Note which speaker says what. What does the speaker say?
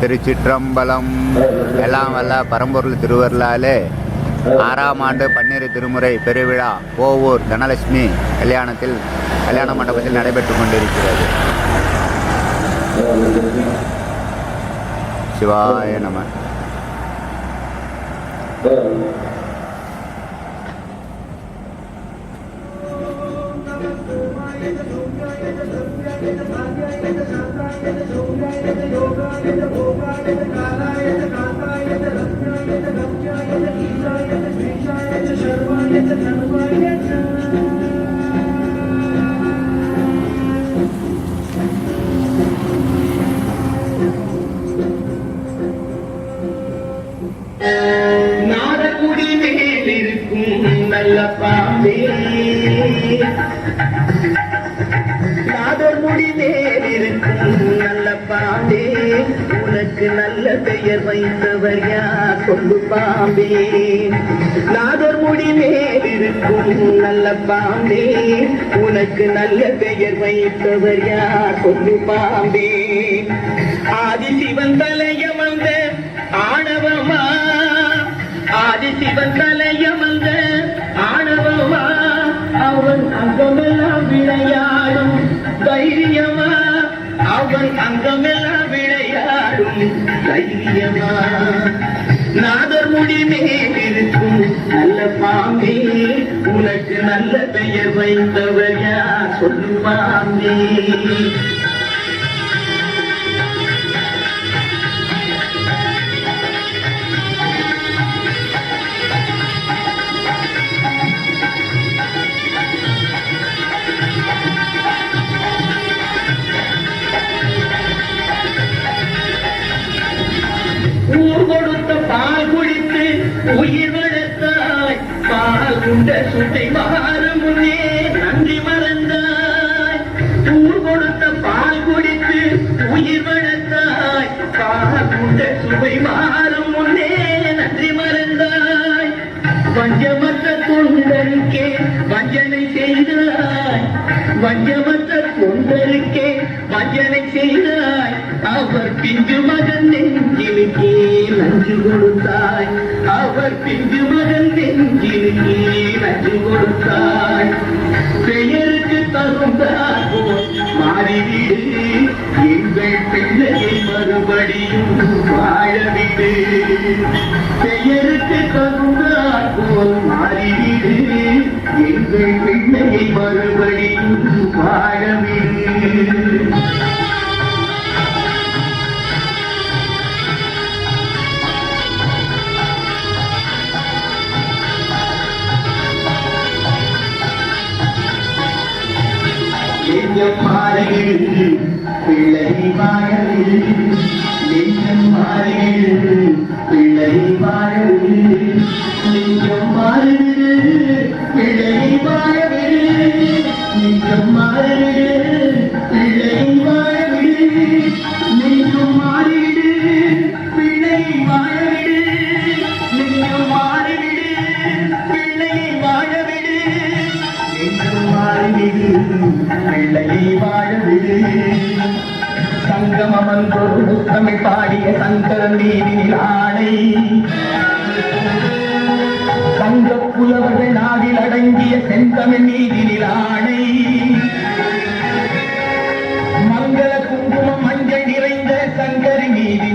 Speaker 1: திருச்சிற்றம்பலம் எல்லாம் வல்ல பரம்பொருள் திருவருளாலே ஆறாம் ஆண்டு பன்னிரு திருமுறை பெருவிழா கோவூர் தனலட்சுமி கல்யாணத்தில் கல்யாண மண்டபத்தில் நடைபெற்றுக் கொண்டிருக்கிறது. சிவாய நம.
Speaker 2: நாடகுடி மேலிருக்கும் நல்ல பாம்பே. உனக்கு நல்ல பெயர் வைத்தவர் யார்? கொண்டு பாம்பே. நாதர் நாடர்முடி மேலிருக்கும் நல்ல பாம்பே. உனக்கு நல்ல பெயர் வைத்தவர் யார்? கொண்டு பாம்பே. ஆதி சிவன் ஆதிசிவன் தலையமர்ந்த ஆணவமா? ஆதி சிவன் ஆதிசிவன் தலையமர்ந்த ஆணவமா? அவன் அங்கமெல்லாம் விளையாடும் தைரியமா? அவன் அங்கமெல்லாம் தைரியமா நாதர் முடி மேலிருக்கும் நல்ல பாம்பே. உனக்கு நல்ல பெயர் வைத்தவர் யார்? சொல்லு ஊர் கொடுத்த பால் குடித்து உயிர் வளர்த்தாய். பால் உண்ட சுட்டை மாறும் முன்னே நன்றி மறந்தாய். ஊர் கொடுத்த பால் குடித்து உயிர் வளர்த்தாய். பால் உண்ட சுவை மாறும் முன்னே நன்றி மறந்தாய். வஞ்சமற்ற தொண்டருக்கே வஞ்சனை செய்தாய். வஞ்சமற்ற தொண்டருக்கே வஞ்சனை செய்தாய். அவர் பிஞ்சு மகன் நெஞ்சிலுக்கே நஞ்சு கொடுத்தாய் அவர் பிஞ்சு மகன் நெஞ்சிலுக்கே நஞ்சு கொடுத்தாய் பெயருக்கு தகுந்தார் மாறிவிடு. எங்கள் பிள்ளையை மறுபடியும் வாழவிடு. பெயருக்கு தகுந்தார் போல் மாறிவிடு. எங்கள் பிள்ளையை மறுபடியும் வாழவிடு. நெஞ்சம் மாறுகிறது பிள்ளை வாழது பாடிய சங்கரன் நீரில் ஆடை. சங்க புலவர்கள் நாடில் அடங்கிய செந்தமிழ் நீரில் ஆடை. மங்கள குங்குமம் மஞ்சள் நிறைந்த சங்கரி நீதி